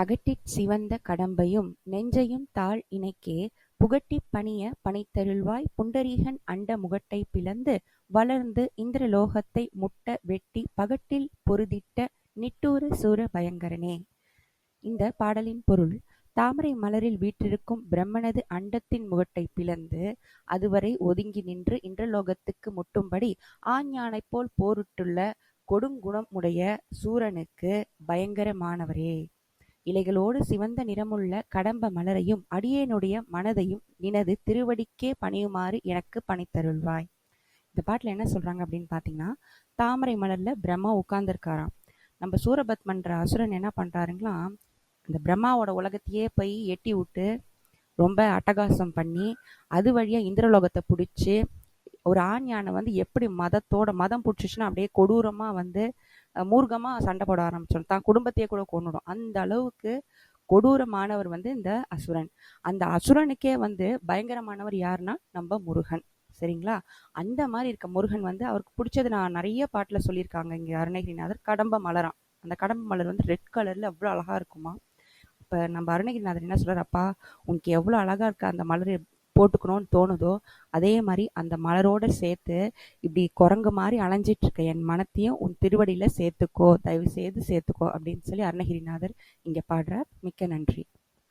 தகட்டிற் சிவந்த கடம்பையும் நெஞ்சையும் தாள் இணைக்கே புகட்டிப் பணிய பணித்தருள்வாய் புண்டரீகன் அண்ட முகட்டைப் பிளந்து வளர்ந்து இந்திரலோகத்தை முட்ட வெட்டிப் பகட்டில் பொருதிட்ட நிட்டூர சூர பயங்கரனே. இந்த பாடலின் பொருள் தாமரை மலரில் வீற்றிருக்கும் பிரம்மனது அண்டத்தின் முகட்டைப் பிளந்து அதுவரை ஒதுங்கி நின்று இன்றலோகத்துக்கு முட்டும்படி ஆஞ்ஞானைப்போல் போரிட்டுள்ள கொடுங்குணமுடைய சூரனுக்கு பயங்கரமானவரே. இலைகளோடு சிவந்த நிறமுள்ள கடம்ப மலரையும் அடியேனுடைய மனதையும் நினது திருவடிக்கே பணியுமாறு எனக்கு பணித்தருள்வாய். இந்த பாட்டுல என்ன சொல்றாங்க அப்படின்னு பார்த்தீங்கன்னா தாமரை மலர்ல பிரம்மா உட்கார்ந்துருக்காராம். நம்ம சூரபத்மன்ற அசுரன் என்ன பண்ணுறாருங்களா இந்த பிரம்மாவோட உலகத்தையே போய் எட்டி விட்டு ரொம்ப அட்டகாசம் பண்ணி அது வழியா இந்திரலோகத்தை பிடிச்சி ஒரு ஆண் யானை வந்து எப்படி மதத்தோட மதம் பிடிச்சிச்சுன்னா அப்படியே கொடூரமா வந்து மூர்க்கமாக சண்டை போட ஆரம்பிச்சிடும். தான் குடும்பத்தையே கூட கொண்டுடும் அந்த அளவுக்கு கொடூரமானவர் வந்து இந்த அசுரன். அந்த அசுரனுக்கே வந்து பயங்கரமானவர் யாருன்னா நம்ம முருகன். சரிங்களா? அந்த மாதிரி இருக்க முருகன் வந்து அவருக்கு பிடிச்சது நான் நிறைய பாட்டில் சொல்லியிருக்காங்க. இங்கே அருணகிரிநாதர் கடம்ப மலராம். அந்த கடம்ப மலர் வந்து ரெட் கலரில் அவ்வளோ அழகாக இருக்குமா? இப்போ நம்ம அருணகிரிநாதர் என்ன சொல்கிறார் அப்பா உனக்கு எவ்வளோ அழகாக இருக்க அந்த மலர்? போட்டுக்கணும்னு தோணுதோ அதே மாதிரி அந்த மலரோட சேர்த்து இப்படி குரங்கு மாதிரி அலைஞ்சிட்டு இருக்க என் மனத்தையும் உன் திருவடியில சேர்த்துக்கோ தயவு செய்து சேர்த்துக்கோ அப்படின்னு சொல்லி அருணகிரிநாதர் இங்க பாடுறார். மிக்க நன்றி.